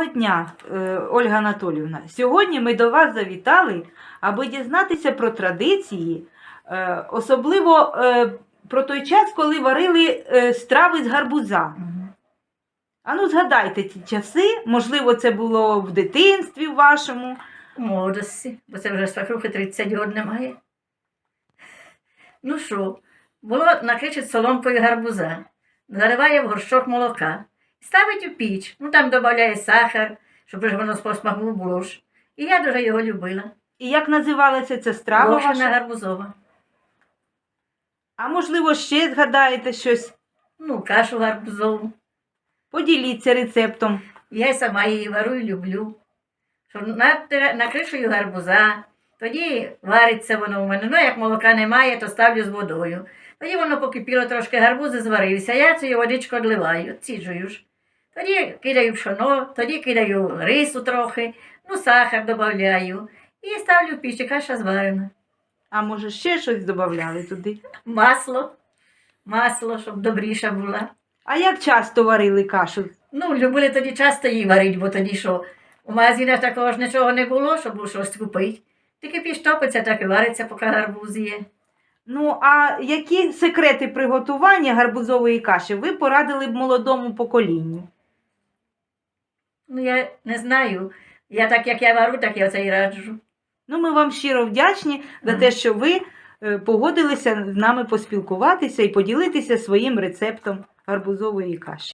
Доброго дня, е, Ольга Анатолівна. Сьогодні ми до вас завітали, аби дізнатися про традиції, е, особливо е, про той час, коли варили страви з гарбуза. Ану, згадайте ті часи, можливо, це було в дитинстві вашому. У молодості, бо це вже свахрухи 30 років немає. Ну що, було накричить соломкою гарбуза, заливає в горшок молока, ставить у піч, ну там додає сахар, щоб ж воно з посмаку було ж. І я дуже його любила. І як називалася ця страва ваша? гарбузова. А можливо, ще згадаєте щось? Ну, кашу гарбузову. Поділіться рецептом. Я й сама її вару і люблю. Що накришую гарбуза, тоді вариться воно у мене. Ну, як молока немає, то ставлю з водою. Тоді воно покипіло трошки гарбузи зварився, я цю водичку одливаю, ціджую ж. Тоді кидаю пшоно, тоді кидаю рису трохи, ну, сахар додаю. І ставлю в піч, каша зварена. А може, ще щось додавали туди? Масло, масло, щоб добріша була. А як часто варили кашу? Ну, любили тоді часто її варити, бо тоді що у магазинах такого ж нічого не було, щоб було щось купити. Тільки піч топиться, так і вариться, поки гарбуз є. Ну, а які секрети приготування гарбузової каші ви порадили б молодому поколінню? Ну, я не знаю. Я так, як я вару, так я це і раджу. Ну, ми вам щиро вдячні за те, що ви е, погодилися з нами поспілкуватися і поділитися своїм рецептом гарбузової каші.